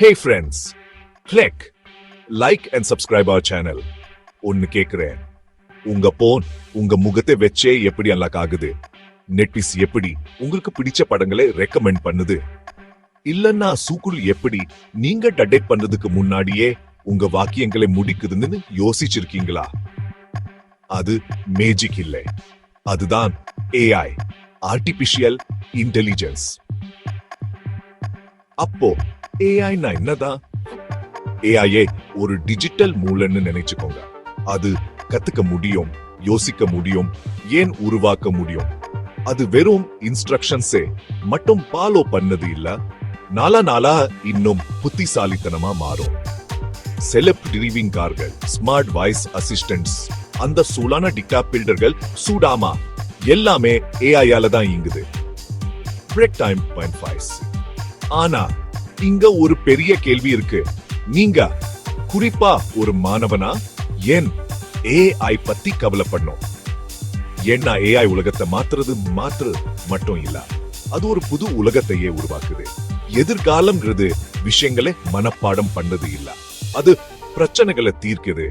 Hey friends click like and subscribe our channel ஒன்னு கேட்குறேன் உங்க போன் உங்க முகத்தை வச்சே எப்படி அன்லாக் ஆகுது? நெட்பிஸ் எப்படி உங்களுக்கு பிடிச்ச படங்களை ரெக்கமெண்ட் பண்ணுது? இல்லன்னா சூக்குல் எப்படி நீங்க டடேட் பண்றதுக்கு முன்னாடியே உங்க வாக்கியங்களை முடிக்குதுன்னு யோசிச்சிருக்கீங்களா? அது மேஜிக் இல்லை. அதுதான் ஏஐ ஆர்டிபிஷியல் இன்டெலிஜென்ஸ் அப்போ ஏஐனா என்னதான்? ஏஐஏ ஒரு டிஜிட்டல் மூலன்னு நினைச்சுக்கோங்க. அது கத்துக்க முடியும் யோசிக்க முடியும் ஏன் உருவாக்க முடியும்? அது வெறும் இன்ஸ்ட்ரக்ஷன்ஸே மட்டும் ஃபாலோ பண்ணது இல்ல. நாளா நாளா இன்னும் புத்திசாலித்தனமா மாறும். செலப் டிரைவிங் கார்கள் ஸ்மார்ட் வாய்ஸ் அசிஸ்டன்ட்ஸ் அந்த சூலான டிகாப் பில்டர்கள் சூடாமா எல்லாமே ஏஐயால தான் இங்குது பிரேக் டைம் பாயிண்ட் ஃபைவ் ஆனா இங்க ஒரு பெரிய கேள்வி இருக்கு. நீங்க குறிப்பா ஒரு மாணவனா? ஏன் ஏஐ பத்தி கவலைப்படணும்? ஏன்னா ஏஐ உலகத்தை மாத்துறது மாத்துறது மட்டும் இல்ல. அது ஒரு புது உலகத்தையே உருவாக்குது. எதிர்காலம்ன்றது விஷயங்களை மனப்பாடம் பண்ணது இல்ல. அது பிரச்சனைகளை தீர்க்குது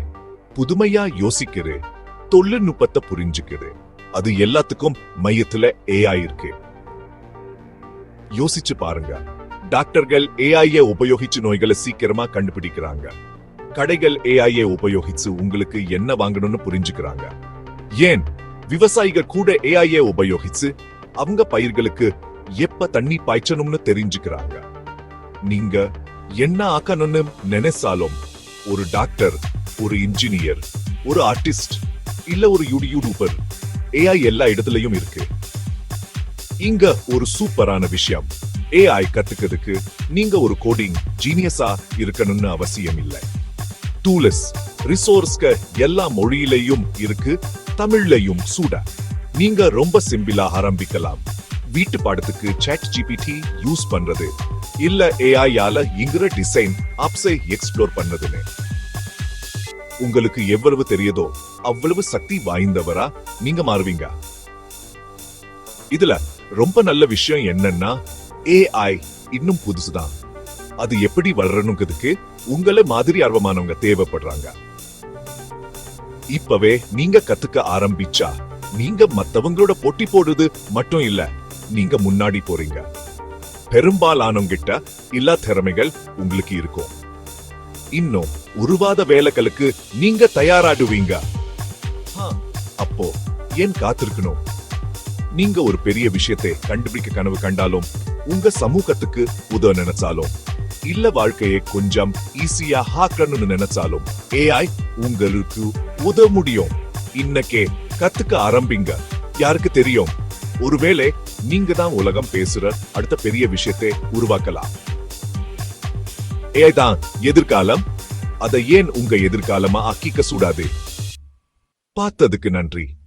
புதுமையா யோசிக்குது தொழில்நுட்பத்தை புரிஞ்சுக்குது. அது எல்லாத்துக்கும் மையத்துல ஏஐ இருக்கு. யோசிச்சு பாருங்க. டாக்டர்கள் ஏஐஏ உபயோகிச்சு நோய்களை சீக்கிரமா கண்டுபிடிக்கிறாங்க. கடைகள் ஏஐஏ உபயோகிச்சு உங்களுக்கு என்ன வாங்கணும்னு புரிஞ்சுக்கிறாங்க. ஏன்? விவசாயிகள் கூட ஏஐஏ உபயோகிச்சு அவங்க பயிர்களுக்கு எப்ப தண்ணி பாய்ச்சணும்னு தெரிஞ்சுக்கிறாங்க. நீங்க என்ன ஆக்கணும்னு நினைச்சாலும் ஒரு டாக்டர் ஒரு இன்ஜினியர் ஒரு ஆர்டிஸ்ட் இல்ல ஒரு யூடியூபர் ஏஐ எல்லா இடத்துலயும் இருக்கு. இங்க ஒரு சூப்பரான விஷயம். ஏஐ கத்துக்கிறதுக்கு நீங்க ஒரு கோடிங் ஜீனியஸா இருக்கணும்னு அவசியம் இல்லை டூலஸ் ரிசோர்ஸ்க எல்லா மொழியிலையும் இருக்கு தமிழ்லையும் சூட. நீங்க ரொம்ப சிம்பிளா ஆரம்பிக்கலாம். வீட்டு பாடத்துக்கு சாட் ஜிபிடி யூஸ் பண்றது இல்ல ஏஐயால இங்கிற டிசைன் ஆப்ஸை எக்ஸ்ப்ளோர் பண்ணதுன்னு. உங்களுக்கு எவ்வளவு தெரியுதோ அவ்வளவு சக்தி வாய்ந்தவரா நீங்க மாறுவீங்க. இதுல ரொம்ப நல்ல விஷயம் என்னன்னா ஏஐ இன்னும் புதுசுதான் அது எப்படி வளரணுங்கிறதுக்கு உங்களை மாதிரி ஆர்வமானவங்க தேவைப்படுறாங்க. இப்பவே நீங்க கத்துக்க ஆரம்பிச்சா நீங்க மத்தவங்களோட போட்டி போடுறது மட்டும் இல்ல நீங்க முன்னாடி போறீங்க. பெரும்பாலானவங்கிட்ட எல்லா இல்லா திறமைகள் உங்களுக்கு இருக்கும். இன்னும் உருவாத வேலைகளுக்கு நீங்க தயாராடுவீங்க. ஆ, அப்போ ஏன் காத்திருக்கணும்? நீங்க ஒரு பெரிய விஷயத்தை கண்டுபிடிக்க கனவு கண்டாலும் உங்க சமூகத்துக்கு உதவ நினைச்சாலும் இல்ல வாழ்க்கையை கொஞ்சம் ஈஸியா ஹாக்கணும்னு நினைச்சாலும் ஏஐ உங்களுக்கு உதவ முடியும். இன்னக்கே கத்துக்க ஆரம்பிங்க. யாருக்கு தெரியும்? ஒருவேளை நீங்க தான் உலகம் பேசுற அடுத்த பெரிய விஷயத்தை உருவாக்கலாம். ஏஐ தான் எதிர்காலம். அதை ஏன் உங்க எதிர்காலமா ஆக்கிக்க சூடாது பார்த்ததுக்கு நன்றி.